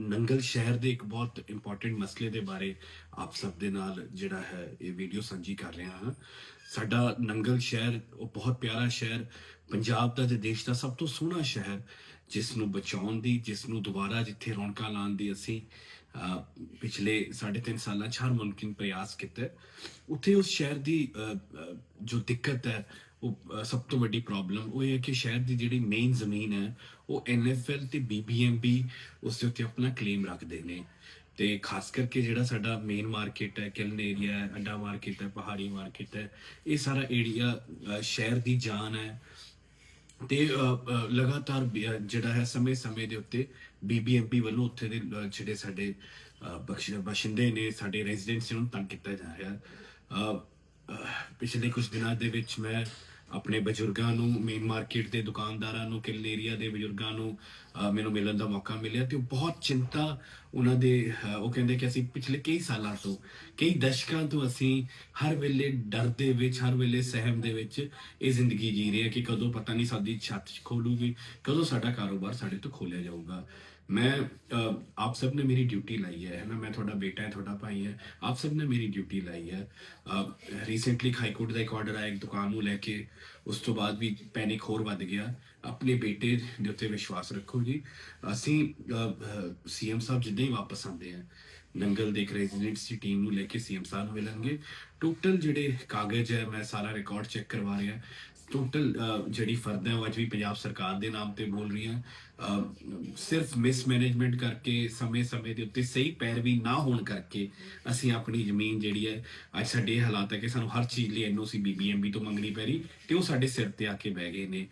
ਨੰਗਲ ਸ਼ਹਿਰ ਦੇ ਇੱਕ ਬਹੁਤ ਇੰਪੋਰਟੈਂਟ ਮਸਲੇ ਦੇ ਬਾਰੇ ਆਪ ਸਭ ਦੇ ਨਾਲ ਜਿਹੜਾ ਹੈ ਇਹ ਵੀਡੀਓ ਸਾਂਝੀ ਕਰ ਰਿਹਾ ਹਾਂ। ਸਾਡਾ ਨੰਗਲ ਸ਼ਹਿਰ ਉਹ ਬਹੁਤ ਪਿਆਰਾ ਸ਼ਹਿਰ ਪੰਜਾਬ ਦਾ ਤੇ ਦੇਸ਼ ਦਾ ਸਭ ਤੋਂ ਸੋਹਣਾ ਸ਼ਹਿਰ ਜਿਸ ਨੂੰ ਬਚਾਉਣ ਦੀ ਜਿਸ ਨੂੰ ਦੁਬਾਰਾ ਜਿੱਥੇ ਰੌਣਕਾਂ ਲਾਉਣ ਦੀ ਅਸੀਂ ਅਹ, ਪਿਛਲੇ 3.5 ਸਾਲਾਂ 'ਚ ਹਰ ਮੁਮਕਿਨ ਪ੍ਰਯਾਸ ਕੀਤਾ ਉੱਥੇ ਉਸ ਸ਼ਹਿਰ ਦੀ ਜੋ ਦਿੱਕਤ ਹੈ ਉਹ ਸਭ ਤੋਂ ਵੱਡੀ ਪ੍ਰੋਬਲਮ ਉਹ ਇਹ ਹੈ ਕਿ ਸ਼ਹਿਰ ਦੀ ਜਿਹੜੀ ਮੇਨ ਜ਼ਮੀਨ ਹੈ ਉਹ ਐਨਐਫਐਲ ਤੇ ਬੀਬੀਐਮਬੀ ਉਸ ਦੇ ਉੱਤੇ ਆਪਣਾ ਕਲੇਮ ਰੱਖਦੇ ਨੇ। ਤੇ ਖਾਸ ਕਰਕੇ ਜਿਹੜਾ ਸਾਡਾ ਮੇਨ ਮਾਰਕੀਟ ਹੈ ਕਿਲਨ ਏਰੀਆ ਹੈ ਅੱਡਾ ਮਾਰਕੀਟ ਹੈ ਪਹਾੜੀ ਮਾਰਕੀਟ ਹੈ ਇਹ ਸਾਰਾ ਏਰੀਆ ਸ਼ਹਿਰ ਦੀ ਜਾਨ ਹੈ। ਤੇ ਲਗਾਤਾਰ ਜਿਹੜਾ ਹੈ ਸਮੇਂ-ਸਮੇਂ ਦੇ ਉੱਤੇ ਬੀਬੀਐਮਪੀ ਵੱਲੋਂ ਉੱਥੇ ਦੇ ਜਿਹੜੇ ਸਾਡੇ ਅ, ਨੇ ਸਾਡੇ ਰੈਜ਼ੀਡੈਂਟਸ ਨੂੰ ਤੰਗ ਕੀਤਾ ਜਾ ਰਿਹਾ। ਪਿਛਲੇ ਕੁਝ ਦਿਨਾਂ ਦੇ ਵਿੱਚ ਮੈਂ ਆਪਣੇ ਬਜ਼ੁਰਗਾਂ ਨੂੰ ਮੇਨ ਮਾਰਕੀਟ ਦੇ ਦੁਕਾਨਦਾਰਾਂ ਨੂੰ ਕਿਲ ਏਰੀਆ ਦੇ ਬਜ਼ੁਰਗਾਂ ਨੂੰ ਮੈਨੂੰ ਮਿਲਣ ਦਾ ਮੌਕਾ ਮਿਲਿਆ ਤੇ ਉਹ ਬਹੁਤ ਚਿੰਤਾ ਉਹਨਾਂ ਦੇ ਉਹ ਕਹਿੰਦੇ ਕਿ ਅਸੀਂ ਪਿਛਲੇ ਕਈ ਸਾਲਾਂ ਤੋਂ, ਕਈ ਦਸ਼ਕਾਂ ਤੋਂ ਅਸੀਂ ਹਰ ਵੇਲੇ ਡਰ ਦੇ ਵਿੱਚ, ਹਰ ਵੇਲੇ ਸਹਿਮ ਦੇ ਵਿੱਚ ਇਹ ਜ਼ਿੰਦਗੀ ਜੀ ਰਹੇ ਹਾਂ ਕਿ ਕਦੋਂ ਪਤਾ ਨਹੀਂ ਸਾਡੀ ਛੱਤ ਖੋਲੂਗੀ, ਕਦੋਂ ਸਾਡਾ ਕਾਰੋਬਾਰ ਸਾਡੇ ਤੋਂ ਖੋਲਿਆ ਜਾਊਗਾ। ਮੈਂ ਅ, ਆਪ ਸਭ ਨੇ ਮੇਰੀ ਡਿਊਟੀ ਲਾਈ ਹੈ ਨਾ ਮੈਂ ਤੁਹਾਡਾ ਬੇਟਾ ਹੈ ਤੁਹਾਡਾ ਭਾਈ ਹੈ ਆਪ ਸਭ ਨੇ ਮੇਰੀ ਡਿਊਟੀ ਲਾਈ ਹੈ ਰੀਸੈਂਟਲੀ ਹਾਈ ਕੋਰਟ ਦਾ ਇੱਕ ਆਰਡਰ ਆਇਆ ਇੱਕ ਦੁਕਾਨ ਨੂੰ ਲੈ ਕੇ ਉਸ ਤੋਂ ਬਾਅਦ ਵੀ ਪੈਨਿਕ ਹੋਰ ਵੱਧ ਗਿਆ ਆਪਣੇ ਬੇਟੇ ਦੇ ਉੱਤੇ ਵਿਸ਼ਵਾਸ ਰੱਖੋ ਜੀ ਅਸੀਂ ਸੀਐਮ ਸਾਹਿਬ ਜਿੱਦਾਂ ਹੀ ਵਾਪਸ ਆਉਂਦੇ ਆ ਨੰਗਲ ਦੇ ਰੈਜ਼ੀਡੈਂਟਸ ਦੀ ਟੀਮ ਨੂੰ ਲੈ ਕੇ ਸੀਐਮ ਸਾਹਿਬ ਨੂੰ ਮਿਲਣਗੇ ਟੋਟਲ ਜਿਹੜੇ ਕਾਗਜ਼ ਹੈ ਮੈਂ ਸਾਰਾ ਰਿਕਾਰਡ ਚੈੱਕ ਕਰਵਾ ਰਿਹਾ ਟੋਟਲ uh, ਜਿਹੜੀ ਫਰਦ ਹੈ ਉਹ ਅੱਜ ਵੀ ਪੰਜਾਬ ਸਰਕਾਰ ਦੇ ਨਾਮ ਤੇ ਬੋਲ ਰਹੀ ਅਹ, ਸਿਰਫ ਮਿਸਮੈਨੇਜਮੈਂਟ ਕਰਕੇ ਸਮੇਂ-ਸਮੇਂ ਦੇ ਉੱਤੇ ਸਹੀ ਪੈਰਵੀ ਨਾ ਹੋਣ ਕਰਕੇ ਅਸੀਂ ਆਪਣੀ ਜ਼ਮੀਨ ਜਿਹੜੀ ਹੈ ਅੱਜ ਸਾਡੇ ਇਹ ਹਾਲਾਤ ਹੈ ਕਿ ਸਾਨੂੰ ਹਰ ਚੀਜ਼ ਲਈ ਐਨਓਸੀ ਬੀਬੀਐਮਬੀ ਤੋਂ ਮੰਗਣੀ ਪੈ ਰਹੀ ਤੇ ਉਹ ਸਾਡੇ ਸਿਰ ਤੇ ਆ ਕੇ ਬਹਿ ਗਏ ਨੇ।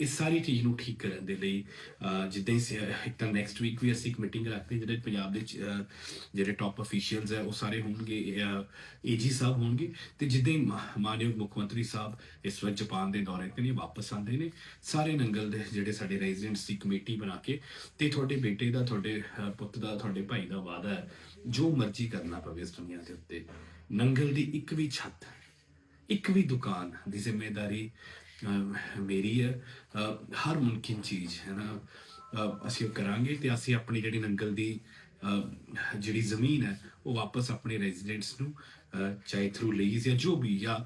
ਇਸ ਸਾਰੀ ਚੀਜ਼ ਨੂੰ ਠੀਕ ਕਰਨ ਦੇ ਲਈ ਜਿੱਦਾਂ ਹੀ ਸ- ਇੱਕ ਤਾਂ ਨੈਕਸਟ ਵੀਕ ਵੀ ਅਸੀਂ ਇੱਕ ਮੀਟਿੰਗ ਰੱਖਦੇ ਜਿਹੜੇ ਪੰਜਾਬ ਦੇ ਜਿਹੜੇ ਟਾਪ ਅਫੀਸ਼ੀਅਲਸ ਹੈ, ਉਹ ਸਾਰੇ ਹੋਣਗੇ ਏਜੀ ਸਾਹਿਬ ਹੋਣਗੇ। ਤੇ ਜਿੱਦਾਂ ਹੀ ਮਾ- ਮਾਨਯੋਗ ਮੁੱਖ ਮੰਤਰੀ ਸਾਹਿਬ ਇਸ ਵਾਰ ਜਾਪਾਨ ਦੇ ਦੌਰੇ ਤੇ ਨੇ, ਵਾਪਸ ਆਉਂਦੇ ਨੇ, ਸਾਰੇ ਨੰਗਲ ਦੇ ਜਿਹੜੇ ਸਾਡੇ ਰੈਜ਼ੀਡੈਂਟਸ ਦੀ ਕਮੇਟੀ ਬਣਾ ਕੇ ਤੇ ਤੁਹਾਡੇ ਬੇਟੇ ਦਾ, ਤੁਹਾਡੇ ਪੁੱਤ ਦਾ, ਤੁਹਾਡੇ ਭਾਈ ਦਾ ਵਾਅਦਾ ਹੈ, ਜੋ ਮਰਜ਼ੀ ਕਰਨਾ ਪਵੇ ਇਸ ਦੁਨੀਆ ਦੇ ਉੱਤੇ। ਨੰਗਲ ਦੀ ਇੱਕ ਵੀ ਛੱਤ, ਇੱਕ ਵੀ ਦੁਕਾਨ ਦੀ ਜ਼ਿੰਮੇਵਾਰੀ ਮੇਰੀ ਹੈ। ਹਰ ਮੁਮਕਿਨ ਚੀਜ਼, ਹੈ ਨਾ? ਅਸੀਂ ਉਹ ਕਰਾਂਗੇ ਤੇ ਅਸੀਂ ਆਪਣੀ ਜਿਹੜੀ ਨੰਗਲ ਦੀ ਜਿਹੜੀ ਜ਼ਮੀਨ ਹੈ, ਉਹ ਵਾਪਸ ਆਪਣੇ ਰੈਜ਼ੀਡੈਂਟਸ ਨੂੰ ਚਾਹੇ ਥਰੂ ਲੀਜ਼ ਜਾਂ ਜੋ ਵੀ, ਜਾਂ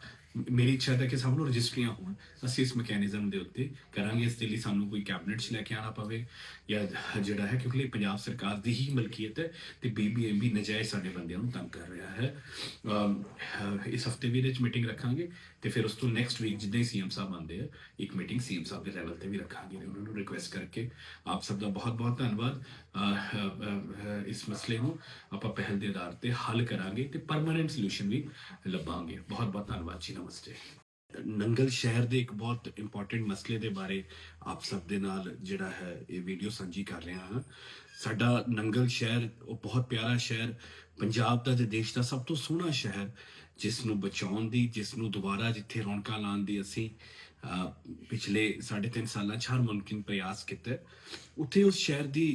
ਮੇਰੀ ਇੱਛਾ ਹੈ ਕਿ ਸਭ ਨੂੰ ਰਜਿਸਟਰੀਆਂ ਹੋਣ। ਅਸੀਂ ਇਸ ਮੈਕੈਨਿਜ਼ਮ ਦੇ ਉੱਤੇ ਕਰਾਂਗੇ। ਇਸ ਦੇ ਲਈ ਸਾਨੂੰ ਕੋਈ ਕੈਬਨਿਟ 'ਚ ਲੈ ਕੇ ਆਣਾ ਪਵੇ ਜਾਂ ਜਿਹੜਾ ਹੈ, ਕਿਉਂਕਿ ਪੰਜਾਬ ਸਰਕਾਰ ਦੀ ਹੀ ਮਲਕੀਅਤ ਹੈ ਤੇ ਬੀਬੀਐਮਬੀ ਨਜਾਇਜ਼ ਸਾਡੇ ਬੰਦਿਆਂ ਨੂੰ ਤੰਗ ਕਰ ਰਿਹਾ ਹੈ। ਇਸ ਹਫ਼ਤੇ ਵੀ ਇਹਦੇ 'ਚ ਮੀਟਿੰਗ ਰੱਖਾਂਗੇ। ਤੇ ਫਿਰ ਉਸ ਤੋਂ ਨੈਕਸਟ ਵੀਕ ਜਿੱਦਾਂ ਹੀ ਸੀਐਮ ਸਾਹਿਬ ਆਉਂਦੇ ਆ, ਇੱਕ ਮੀਟਿੰਗ ਸੀਐਮ ਸਾਹਿਬ ਦੇ ਲੈਵਲ ਤੇ ਵੀ ਰੱਖਾਂਗੇ ਤੇ ਉਹਨਾਂ ਨੂੰ ਰਿਕੁਐਸਟ ਕਰਕੇ ਆਪ ਸਭ ਦਾ ਬਹੁਤ ਬਹੁਤ ਧੰਨਵਾਦ ਇਸ ਮਸਲੇ ਨੂੰ ਆਪਾਂ ਪਹਿਲ ਦੇ ਆਧਾਰ ਤੇ ਹੱਲ ਕਰਾਂਗੇ ਤੇ ਪਰਮਾਨੈਂਟ ਸੋਲੂਸ਼ਨ ਵੀ ਲੱਭਾਂਗੇ। ਬਹੁਤ ਬਹੁਤ ਧੰਨਵਾਦ ਜੀ, ਨਮਸਤੇ। ਨੰਗਲ ਸ਼ਹਿਰ ਦੇ ਇੱਕ ਬਹੁਤ ਇੰਪੋਰਟੈਂਟ ਮਸਲੇ ਦੇ ਬਾਰੇ ਆਪ ਸਭ ਦੇ ਨਾਲ ਜਿਹੜਾ ਹੈ ਇਹ ਵੀਡੀਓ ਸਾਂਝੀ ਕਰ ਰਿਹਾ ਹਾਂ। ਸਾਡਾ ਨੰਗਲ ਸ਼ਹਿਰ ਉਹ ਬਹੁਤ ਪਿਆਰਾ ਸ਼ਹਿਰ ਪੰਜਾਬ ਦਾ ਤੇ ਦੇਸ਼ ਦਾ ਸਭ ਤੋਂ ਸੋਹਣਾ ਸ਼ਹਿਰ ਜਿਸ ਨੂੰ ਬਚਾਉਣ ਦੀ ਜਿਸ ਨੂੰ ਦੁਬਾਰਾ ਜਿੱਥੇ ਰੌਣਕਾਂ ਲਾਉਣ ਦੀ ਅਸੀਂ ਅਹ, ਪਿਛਲੇ 3.5 ਸਾਲਾਂ 'ਚ ਹਰ ਮੁਮਕਿਨ ਪ੍ਰਯਾਸ ਕੀਤਾ ਉੱਥੇ ਉਸ ਸ਼ਹਿਰ ਦੀ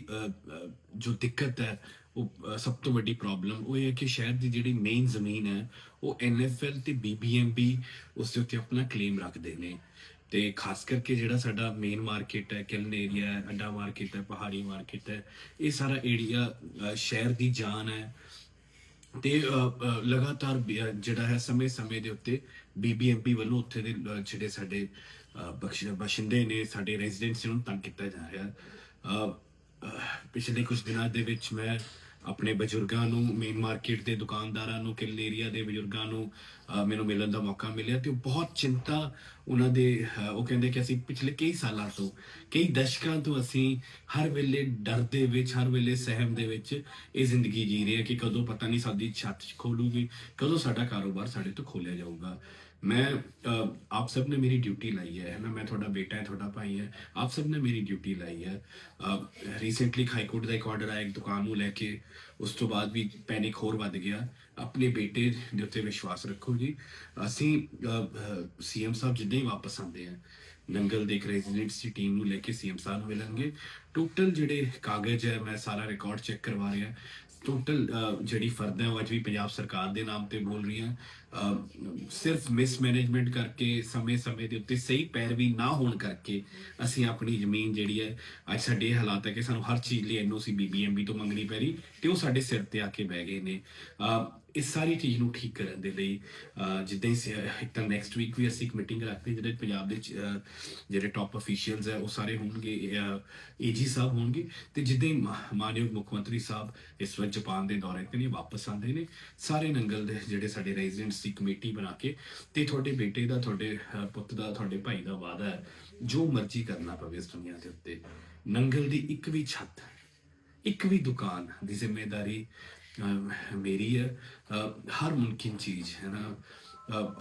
ਜੋ ਦਿੱਕਤ ਹੈ ਉਹ ਸਭ ਤੋਂ ਵੱਡੀ ਪ੍ਰੋਬਲਮ ਉਹ ਇਹ ਹੈ ਕਿ ਸ਼ਹਿਰ ਦੀ ਜਿਹੜੀ ਮੇਨ ਜ਼ਮੀਨ ਹੈ ਉਹ ਐਨਐਫਐਲ ਤੇ ਬੀਬੀਐਮਬੀ ਉਸ ਦੇ ਉੱਤੇ ਆਪਣਾ ਕਲੇਮ ਰੱਖਦੇ ਨੇ। ਤੇ ਖਾਸ ਕਰਕੇ ਜਿਹੜਾ ਸਾਡਾ ਮੇਨ ਮਾਰਕੀਟ ਹੈ ਕਿਲਨ ਏਰੀਆ ਹੈ ਅੱਡਾ ਮਾਰਕੀਟ ਹੈ ਪਹਾੜੀ ਮਾਰਕੀਟ ਹੈ ਇਹ ਸਾਰਾ ਏਰੀਆ ਸ਼ਹਿਰ ਦੀ ਜਾਨ ਹੈ। ਤੇ ਲਗਾਤਾਰ ਜਿਹੜਾ ਹੈ ਸਮੇਂ-ਸਮੇਂ ਦੇ ਉੱਤੇ ਬੀਬੀਐਮਪੀ ਵੱਲੋਂ ਉੱਥੇ ਦੇ ਜਿਹੜੇ ਸਾਡੇ ਅ, ਨੇ ਸਾਡੇ ਰੈਜ਼ੀਡੈਂਟਸ ਨੂੰ ਤੰਗ ਕੀਤਾ ਜਾ ਰਿਹਾ। ਪਿਛਲੇ ਕੁਝ ਦਿਨਾਂ ਦੇ ਵਿੱਚ ਮੈਂ ਆਪਣੇ ਬਜ਼ੁਰਗਾਂ ਨੂੰ ਮੇਨ ਮਾਰਕੀਟ ਦੇ ਦੁਕਾਨਦਾਰਾਂ ਨੂੰ ਕਿਲ ਦੇ ਬਜ਼ੁਰਗਾਂ ਨੂੰ ਮੈਨੂੰ ਮਿਲਣ ਦਾ ਮੌਕਾ ਮਿਲਿਆ ਤੇ ਉਹ ਬਹੁਤ ਚਿੰਤਾ ਉਹਨਾਂ ਦੇ ਉਹ ਕਹਿੰਦੇ ਕਿ ਅਸੀਂ ਪਿਛਲੇ ਕਈ ਸਾਲਾਂ ਤੋਂ, ਕਈ ਦਸ਼ਕਾਂ ਤੋਂ ਅਸੀਂ ਹਰ ਵੇਲੇ ਡਰ ਦੇ ਵਿੱਚ, ਹਰ ਵੇਲੇ ਸਹਿਮ ਦੇ ਵਿੱਚ ਇਹ ਜ਼ਿੰਦਗੀ ਜੀ ਰਹੇ ਹਾਂ ਕਿ ਕਦੋਂ ਪਤਾ ਨਹੀਂ ਸਾਡੀ ਛੱਤ ਖੋਲੂਗੀ, ਕਦੋਂ ਸਾਡਾ ਕਾਰੋਬਾਰ ਸਾਡੇ ਤੋਂ ਖੋਲਿਆ ਜਾਊਗਾ। ਮੈਂ ਅ, ਆਪ ਸਭ ਨੇ ਮੇਰੀ ਡਿਊਟੀ ਲਾਈ ਹੈ ਨਾ? ਮੈਂ ਤੁਹਾਡਾ ਬੇਟਾ ਹੈ ਤੁਹਾਡਾ ਭਾਈ ਹੈ ਆਪ ਸਭ ਨੇ ਮੇਰੀ ਡਿਊਟੀ ਲਾਈ ਹੈ। ਰੀਸੈਂਟਲੀ ਹਾਈ ਕੋਰਟ ਦਾ ਇੱਕ ਆਰਡਰ ਆਇਆ ਇੱਕ ਦੁਕਾਨ ਨੂੰ ਲੈ ਕੇ। ਉਸ ਤੋਂ ਬਾਅਦ ਵੀ ਪੈਨਿਕ ਹੋਰ ਵੱਧ ਗਿਆ। ਆਪਣੇ ਬੇਟੇ ਦੇ ਉੱਤੇ ਵਿਸ਼ਵਾਸ ਰੱਖੋ ਜੀ ਅਸੀਂ ਸੀਐਮ ਸਾਹਿਬ ਜਿੱਦਾਂ ਹੀ ਵਾਪਸ ਆਉਂਦੇ ਆ ਨੰਗਲ ਦੇ ਰੈਜ਼ੀਡੈਂਟਸ ਦੀ ਟੀਮ ਨੂੰ ਲੈ ਕੇ ਸੀਐਮ ਸਾਹਿਬ ਨੂੰ ਮਿਲਣਗੇ। ਟੋਟਲ ਜਿਹੜੇ ਕਾਗਜ਼ ਹੈ ਮੈਂ ਸਾਰਾ ਰਿਕਾਰਡ ਚੈੱਕ ਕਰਵਾ ਰਿਹਾ। ਟੋਟਲ ਜਿਹੜੀ ਫਰਦ ਹੈ ਉਹ ਅੱਜ ਵੀ ਪੰਜਾਬ ਸਰਕਾਰ ਦੇ ਨਾਮ ਤੇ ਬੋਲ ਰਹੀ ਅਹ, ਸਿਰਫ ਮਿਸਮੈਨੇਜਮੈਂਟ ਕਰਕੇ, ਸਮੇਂ-ਸਮੇਂ ਦੇ ਉੱਤੇ ਸਹੀ ਪੈਰਵੀ ਨਾ ਹੋਣ ਕਰਕੇ ਅਸੀਂ ਆਪਣੀ ਜ਼ਮੀਨ ਜਿਹੜੀ ਹੈ, ਅੱਜ ਸਾਡੇ ਇਹ ਹਾਲਾਤ ਹੈ ਕਿ ਸਾਨੂੰ ਹਰ ਚੀਜ਼ ਲਈ ਐਨਓਸੀ ਬੀਬੀਐਮਬੀ ਤੋਂ ਮੰਗਣੀ ਪੈ ਰਹੀ ਤੇ ਉਹ ਸਾਡੇ ਸਿਰ ਤੇ ਆ ਕੇ ਬਹਿ ਗਏ ਨੇ। ਇਸ ਸਾਰੀ ਚੀਜ਼ ਨੂੰ ਠੀਕ ਕਰਨ ਦੇ ਲਈ ਜਿੱਦਾਂ ਹੀ ਸ- ਇੱਕ ਤਾਂ ਨੈਕਸਟ ਵੀਕ ਵੀ ਅਸੀਂ ਇੱਕ ਮੀਟਿੰਗ ਰੱਖਦੇ ਜਿਹੜੇ ਪੰਜਾਬ ਦੇ ਜਿਹੜੇ ਟਾਪ ਅਫੀਸ਼ੀਅਲਸ ਹੈ, ਉਹ ਸਾਰੇ ਹੋਣਗੇ ਏਜੀ ਸਾਹਿਬ ਹੋਣਗੇ ਤੇ ਜਿੱਦਾਂ ਹੀ ਮਾ- ਮਾਨਯੋਗ ਮੁੱਖ ਮੰਤਰੀ ਸਾਹਿਬ ਇਸ ਵਾਰ ਜਾਪਾਨ ਦੇ ਦੌਰੇ ਤੇ ਨੇ, ਵਾਪਸ ਆਉਂਦੇ ਨੇ, ਸਾਰੇ ਨੰਗਲ ਦੇ ਜਿਹੜੇ ਸਾਡੇ ਰੈਜ਼ੀਡੈਂਟਸ ਦੀ ਕਮੇਟੀ ਬਣਾ ਕੇ ਤੇ ਤੁਹਾਡੇ ਬੇਟੇ ਦਾ ਤੁਹਾਡੇ ਪੁੱਤ ਦਾ ਤੁਹਾਡੇ ਭਾਈ ਦਾ ਵਾਅਦਾ ਹੈ ਜੋ ਮਰਜ਼ੀ ਕਰਨਾ ਪਵੇ ਇਸ ਦੁਨੀਆ ਦੇ ਉੱਤੇ। ਨੰਗਲ ਦੀ ਇੱਕ ਵੀ ਛੱਤ ਇੱਕ ਵੀ ਦੁਕਾਨ ਦੀ ਜ਼ਿੰਮੇਵਾਰੀ ਮੇਰੀ ਹੈ। ਹਰ ਮੁਮਕਿਨ ਚੀਜ਼ ਹੈ ਨਾ?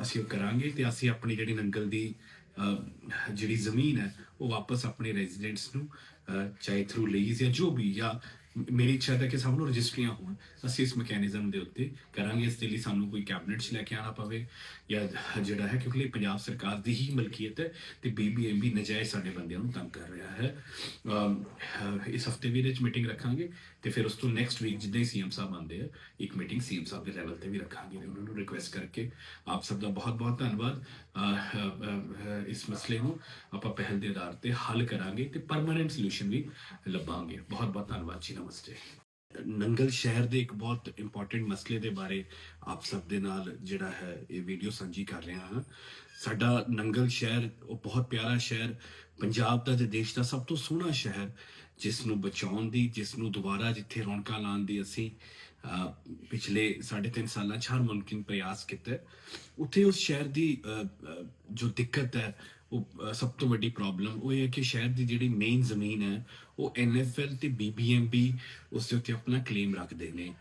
ਅਸੀਂ ਉਹ ਕਰਾਂਗੇ ਤੇ ਅਸੀਂ ਆਪਣੀ ਜਿਹੜੀ ਨੰਗਲ ਦੀ ਅਹ, ਜਿਹੜੀ ਜ਼ਮੀਨ ਹੈ ਉਹ ਵਾਪਸ ਆਪਣੇ ਰੈਜ਼ੀਡੈਂਟਸ ਨੂੰ ਅਹ, ਚਾਹੇ ਥਰੂ ਲੀਜ਼ ਜਾਂ ਜੋ ਵੀ ਜਾਂ ਮੇਰੀ ਇੱਛਾ ਹੈ ਕਿ ਸਭ ਨੂੰ ਰਜਿਸਟਰੀਆਂ ਹੋਣ। ਅਸੀਂ ਇਸ ਮੈਕੈਨਿਜ਼ਮ ਦੇ ਉੱਤੇ ਕਰਾਂਗੇ। ਇਸ ਦੇ ਲਈ ਸਾਨੂੰ ਕੋਈ ਕੈਬਨਿਟ 'ਚ ਲੈ ਕੇ ਆਣਾ ਪਵੇ ਜਾਂ ਜਿਹੜਾ ਹੈ ਕਿਉਂਕਿ ਇਹ ਪੰਜਾਬ ਸਰਕਾਰ ਦੀ ਹੀ ਮਲਕੀਅਤ ਹੈ ਤੇ ਬੀਬੀਐਮਬੀ ਨਜਾਇਜ਼ ਸਾਡੇ ਬੰਦਿਆਂ ਨੂੰ ਤੰਗ ਕਰ ਰਿਹਾ ਹੈ। ਅਹ, ਇਸ ਹਫ਼ਤੇ ਵੀ ਇਹਦੇ 'ਚ ਮੀਟਿੰਗ ਰੱਖਾਂਗੇ। ਤੇ ਫਿਰ ਉਸ ਤੋਂ ਨੈਕਸਟ ਵੀਕ ਜਿੱਦਾਂ ਹੀ ਸੀਐਮ ਸਾਹਿਬ ਆਉਂਦੇ ਆ, ਇੱਕ ਮੀਟਿੰਗ ਸੀਐਮ ਸਾਹਿਬ ਦੇ ਲੈਵਲ ਤੇ ਵੀ ਰੱਖਾਂਗੇ ਤੇ ਉਹਨਾਂ ਨੂੰ ਰਿਕੁਐਸਟ ਕਰਕੇ ਆਪ ਸਭ ਦਾ ਬਹੁਤ ਬਹੁਤ ਧੰਨਵਾਦ। ਇਸ ਮਸਲੇ ਨੂੰ ਆਪਾਂ ਪਹਿਲ ਦੇ ਆਧਾਰ ਤੇ ਹੱਲ ਕਰਾਂਗੇ ਤੇ ਪਰਮਾਨੈਂਟ ਸੋਲੂਸ਼ਨ ਵੀ ਲੱਭਾਂਗੇ। ਬਹੁਤ ਬਹੁਤ ਧੰਨਵਾਦ ਜੀ, ਨਮਸਤੇ। ਨੰਗਲ ਸ਼ਹਿਰ ਦੇ ਇੱਕ ਬਹੁਤ ਇੰਪੋਰਟੈਂਟ ਮਸਲੇ ਦੇ ਬਾਰੇ ਆਪ ਸਭ ਦੇ ਨਾਲ ਜਿਹੜਾ ਹੈ ਇਹ ਵੀਡੀਓ ਸਾਂਝੀ ਕਰ ਰਿਹਾ ਹਾਂ। ਸਾਡਾ ਨੰਗਲ ਸ਼ਹਿਰ, ਉਹ ਬਹੁਤ ਪਿਆਰਾ ਸ਼ਹਿਰ, ਪੰਜਾਬ ਦਾ ਤੇ ਦੇਸ਼ ਦਾ ਸਭ ਤੋਂ ਸੋਹਣਾ ਸ਼ਹਿਰ ਜਿਸ ਨੂੰ ਬਚਾਉਣ ਦੀ ਜਿਸ ਨੂੰ ਦੁਬਾਰਾ ਜਿੱਥੇ ਰੌਣਕਾਂ ਲਾਉਣ ਦੀ ਅਸੀਂ ਅਹ, ਪਿਛਲੇ 3.5 ਸਾਲਾਂ 'ਚ ਹਰ ਮੁਮਕਿਨ ਪ੍ਰਯਾਸ ਕੀਤਾ ਉੱਥੇ ਉਸ ਸ਼ਹਿਰ ਦੀ ਜੋ ਦਿੱਕਤ ਹੈ ਉਹ ਸਭ ਤੋਂ ਵੱਡੀ ਪ੍ਰੋਬਲਮ ਉਹ ਇਹ ਹੈ ਕਿ ਸ਼ਹਿਰ ਦੀ ਜਿਹੜੀ ਮੇਨ ਜ਼ਮੀਨ ਹੈ ਉਹ ਐਨਐਫਐਲ ਤੇ ਬੀਬੀਐਮਬੀ ਉਸ ਦੇ ਉੱਤੇ ਆਪਣਾ ਕਲੇਮ ਰੱਖਦੇ ਨੇ।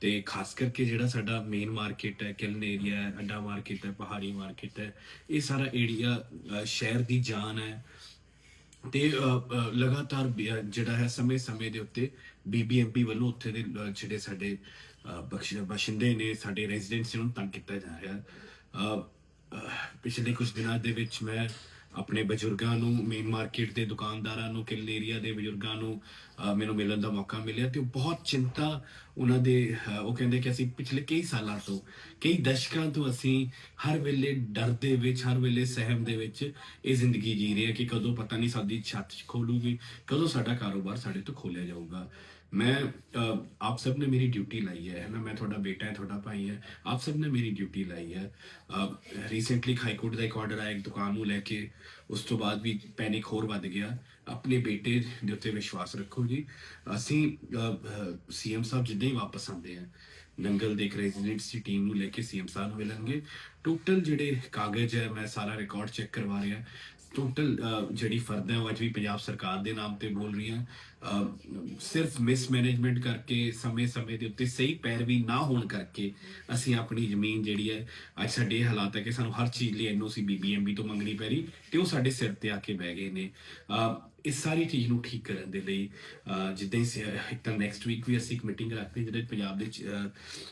ਤੇ ਖਾਸ ਕਰਕੇ ਜਿਹੜਾ ਸਾਡਾ ਮੇਨ ਮਾਰਕੀਟ ਹੈ ਕਿਲਨ ਏਰੀਆ ਹੈ ਅੱਡਾ ਮਾਰਕੀਟ ਹੈ ਪਹਾੜੀ ਮਾਰਕੀਟ ਹੈ ਇਹ ਸਾਰਾ ਏਰੀਆ ਸ਼ਹਿਰ ਦੀ ਜਾਨ ਹੈ। ਤੇ ਲਗਾਤਾਰ ਜਿਹੜਾ ਹੈ ਸਮੇਂ-ਸਮੇਂ ਦੇ ਉੱਤੇ ਬੀਬੀਐਮਪੀ ਵੱਲੋਂ ਉੱਥੇ ਦੇ ਜਿਹੜੇ ਸਾਡੇ ਅ, ਬਖਸ਼ ਨੇ ਸਾਡੇ ਰੈਜ਼ੀਡੈਂਟਸ ਨੂੰ ਤੰਗ ਕੀਤਾ ਜਾ ਰਿਹਾ। ਹੈ ਪਿਛਲੇ ਕੁਝ ਦਿਨਾਂ ਦੇ ਵਿੱਚ ਮੈਂ ਆਪਣੇ ਬਜ਼ੁਰਗਾਂ ਨੂੰ ਮੇਨ ਮਾਰਕੀਟ ਦੇ ਦੁਕਾਨਦਾਰਾਂ ਨੂੰ ਕਿਲ ਦੇ ਬਜ਼ੁਰਗਾਂ ਨੂੰ ਮੈਨੂੰ ਮਿਲਣ ਦਾ ਮੌਕਾ ਮਿਲਿਆ ਤੇ ਉਹ ਬਹੁਤ ਚਿੰਤਾ ਉਹਨਾਂ ਦੇ ਉਹ ਕਹਿੰਦੇ ਕਿ ਅਸੀਂ ਪਿਛਲੇ ਕਈ ਸਾਲਾਂ ਤੋਂ, ਕਈ ਦਸ਼ਕਾਂ ਤੋਂ ਅਸੀਂ ਹਰ ਵੇਲੇ ਡਰ ਦੇ ਵਿੱਚ, ਹਰ ਵੇਲੇ ਸਹਿਮ ਦੇ ਵਿੱਚ ਇਹ ਜ਼ਿੰਦਗੀ ਜੀ ਰਹੇ ਹਾਂ ਕਿ ਕਦੋਂ ਪਤਾ ਨਹੀਂ ਸਾਡੀ ਛੱਤ ਖੋਲੂਗੀ, ਕਦੋਂ ਸਾਡਾ ਕਾਰੋਬਾਰ ਸਾਡੇ ਤੋਂ ਖੋਲਿਆ ਜਾਊਗਾ। ਮੈਂ ਆਪ ਸਭ ਨੇ ਮੇਰੀ ਡਿਊਟੀ ਲਾਈ ਹੈ ਨਾ ਮੈਂ ਤੁਹਾਡਾ ਬੇਟਾ ਹੈ, ਤੁਹਾਡਾ ਭਾਈ ਹੈ, ਆਪ ਸਭ ਨੇ ਮੇਰੀ ਡਿਊਟੀ ਲਾਈ ਹੈ। ਰੀਸੈਂਟਲੀ ਹਾਈ ਕੋਰਟ ਦਾ ਇੱਕ ਆਰਡਰ ਆਇਆ ਇੱਕ ਦੁਕਾਨ ਨੂੰ ਲੈ ਕੇ। ਉਸ ਤੋਂ ਬਾਅਦ ਵੀ ਪੈਨਿਕ ਹੋਰ ਵੱਧ ਗਿਆ। ਆਪਣੇ ਬੇਟੇ ਦੇ ਉੱਤੇ ਵਿਸ਼ਵਾਸ ਰੱਖੋ ਜੀ। ਅਸੀਂ ਸੀਐਮ ਸਾਹਿਬ ਜਿੱਦਾਂ ਹੀ ਵਾਪਸ ਆਉਂਦੇ ਆ ਨੰਗਲ ਦੇ ਰੈਜ਼ੀਡੈਂਟਸ ਦੀ ਟੀਮ ਨੂੰ ਲੈ ਕੇ ਸੀਐਮ ਸਾਹਿਬ ਨੂੰ ਮਿਲਣਗੇ। ਟੋਟਲ ਜਿਹੜੇ ਕਾਗਜ਼ ਹੈ, ਮੈਂ ਸਾਰਾ ਰਿਕਾਰਡ ਚੈੱਕ ਕਰਵਾ ਰਿਹਾ। ਟੋਟਲ uh, ਜਿਹੜੀ ਫਰਦ ਹੈ ਉਹ ਅੱਜ ਵੀ ਪੰਜਾਬ ਸਰਕਾਰ ਦੇ ਨਾਮ ਤੇ ਬੋਲ ਰਹੀ ਅਹ, ਸਿਰਫ ਮਿਸਮੈਨੇਜਮੈਂਟ ਕਰਕੇ ਸਮੇਂ-ਸਮੇਂ ਦੇ ਉੱਤੇ ਸਹੀ ਪੈਰਵੀ ਨਾ ਹੋਣ ਕਰਕੇ ਅਸੀਂ ਆਪਣੀ ਜ਼ਮੀਨ ਜਿਹੜੀ ਹੈ ਅੱਜ ਸਾਡੇ ਇਹ ਹਾਲਾਤ ਹੈ ਕਿ ਸਾਨੂੰ ਹਰ ਚੀਜ਼ ਲਈ ਐਨਓਸੀ ਬੀਬੀਐਮਬੀ ਤੋਂ ਮੰਗਣੀ ਪੈ ਰਹੀ ਤੇ ਉਹ ਸਾਡੇ ਸਿਰ ਤੇ ਆ ਕੇ ਬਹਿ ਗਏ ਨੇ। ਇਸ ਸਾਰੀ ਚੀਜ਼ ਨੂੰ ਠੀਕ ਕਰਨ ਦੇ ਲਈ ਜਿੱਦਾਂ ਹੀ ਸ- ਇੱਕ ਤਾਂ ਨੈਕਸਟ ਵੀਕ ਵੀ ਅਸੀਂ ਇੱਕ ਮੀਟਿੰਗ ਰੱਖਦੇ ਜਿਹੜੇ ਪੰਜਾਬ ਦੇ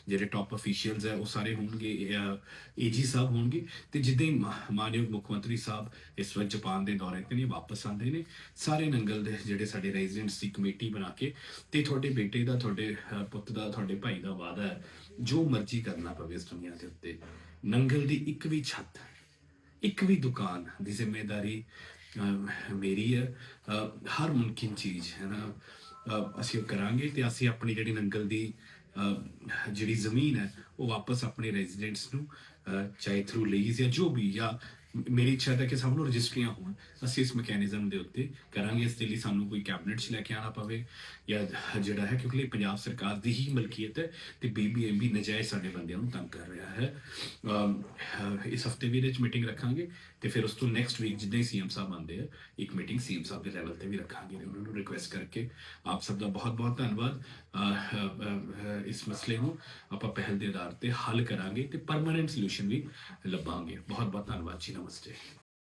ਜਿਹੜੇ ਟਾਪ ਅਫੀਸ਼ੀਅਲਸ ਹੈ ਉਹ ਸਾਰੇ ਹੋਣਗੇ ਏਜੀ ਸਾਹਿਬ ਹੋਣਗੇ ਤੇ ਜਿੱਦਾਂ ਹੀ ਮਾਨਯੋਗ ਮੁੱਖ ਮੰਤਰੀ ਸਾਹਿਬ ਇਸ ਵਾਰ ਜਾਪਾਨ ਦੇ ਦੌਰੇ ਤੇ ਨੇ, ਵਾਪਸ ਆਉਂਦੇ ਨੇ, ਸਾਰੇ ਨੰਗਲ ਦੇ ਜਿਹੜੇ ਸਾਡੇ ਰੈਜ਼ੀਡੈਂਟਸ ਦੀ ਕਮੇਟੀ ਬਣਾ ਕੇ ਤੇ ਤੁਹਾਡੇ ਬੇਟੇ ਦਾ, ਤੁਹਾਡੇ ਪੁੱਤ ਦਾ, ਤੁਹਾਡੇ ਭਾਈ ਦਾ ਵਾਅਦਾ ਹੈ, ਜੋ ਮਰਜ਼ੀ ਕਰਨਾ ਪਵੇ ਇਸ ਦੁਨੀਆ ਦੇ ਉੱਤੇ। ਨੰਗਲ ਦੀ ਇੱਕ ਵੀ ਛੱਤ, ਇੱਕ ਵੀ ਦੁਕਾਨ ਦੀ ਜ਼ਿੰਮੇਵਾਰੀ ਮੇਰੀ ਹੈ। ਅਹ, ਹਰ ਮੁਮਕਿਨ ਚੀਜ਼ ਹੈ ਨਾ? ਅਹ, ਅਸੀਂ ਉਹ ਕਰਾਂਗੇ ਤੇ ਅਸੀਂ ਆਪਣੀ ਜਿਹੜੀ ਨੰਗਲ ਦੀ ਅਹ, ਜਿਹੜੀ ਜ਼ਮੀਨ ਹੈ ਉਹ ਵਾਪਸ ਆਪਣੇ ਰੈਜ਼ੀਡੈਂਟਸ ਨੂੰ ਅਹ, ਚਾਹੇ ਥਰੂ ਲੀਜ਼ ਜਾਂ ਜੋ ਵੀ ਜਾਂ ਮੇਰੀ ਇੱਛਾ ਹੈ ਕਿ ਸਭ ਨੂੰ ਰਜਿਸਟਰੀਆਂ ਹੋਣ। ਅਸੀਂ ਇਸ ਮੈਕੈਨਿਜ਼ਮ ਦੇ ਉੱਤੇ ਕਰਾਂਗੇ। ਇਸ ਦੇ ਲਈ ਸਾਨੂੰ ਕੋਈ ਕੈਬਨਿਟ 'ਚ ਲੈ ਕੇ ਆਣਾ ਪਵੇ ਜਾਂ ਜਿਹੜਾ ਹੈ, ਕਿਉਂਕਿ ਇਹ ਪੰਜਾਬ ਸਰਕਾਰ ਦੀ ਹੀ ਮਲਕੀਅਤ ਹੈ ਤੇ ਬੀਬੀਐਮਬੀ ਨਜਾਇਜ਼ ਸਾਡੇ ਬੰਦਿਆਂ ਨੂੰ ਤੰਗ ਕਰ ਰਿਹਾ ਹੈ। ਇਸ ਹਫ਼ਤੇ ਵੀ ਇਹਦੇ 'ਚ ਮੀਟਿੰਗ ਰੱਖਾਂਗੇ ਤੇ ਫਿਰ ਉਸ ਤੋਂ ਨੈਕਸਟ ਵੀਕ ਜਿੱਦਾਂ ਹੀ ਸੀਐਮ ਸਾਹਿਬ ਆਉਂਦੇ ਆ, ਇੱਕ ਮੀਟਿੰਗ ਸੀਐਮ ਸਾਹਿਬ ਦੇ ਲੈਵਲ ਤੇ ਵੀ ਰੱਖਾਂਗੇ ਤੇ ਉਹਨਾਂ ਨੂੰ ਰਿਕੁਐਸਟ ਕਰਕੇ ਆਪ ਸਭ ਦਾ ਬਹੁਤ ਬਹੁਤ ਧੰਨਵਾਦ ਇਸ ਮਸਲੇ ਨੂੰ ਆਪਾਂ ਪਹਿਲ ਦੇ ਆਧਾਰ ਤੇ ਹੱਲ ਕਰਾਂਗੇ ਤੇ ਪਰਮਾਨੈਂਟ ਸੋਲੂਸ਼ਨ ਵੀ ਲੱਭਾਂਗੇ। ਬਹੁਤ ਬਹੁਤ ਧੰਨਵਾਦ ਜੀ। ਨਮਸਤੇ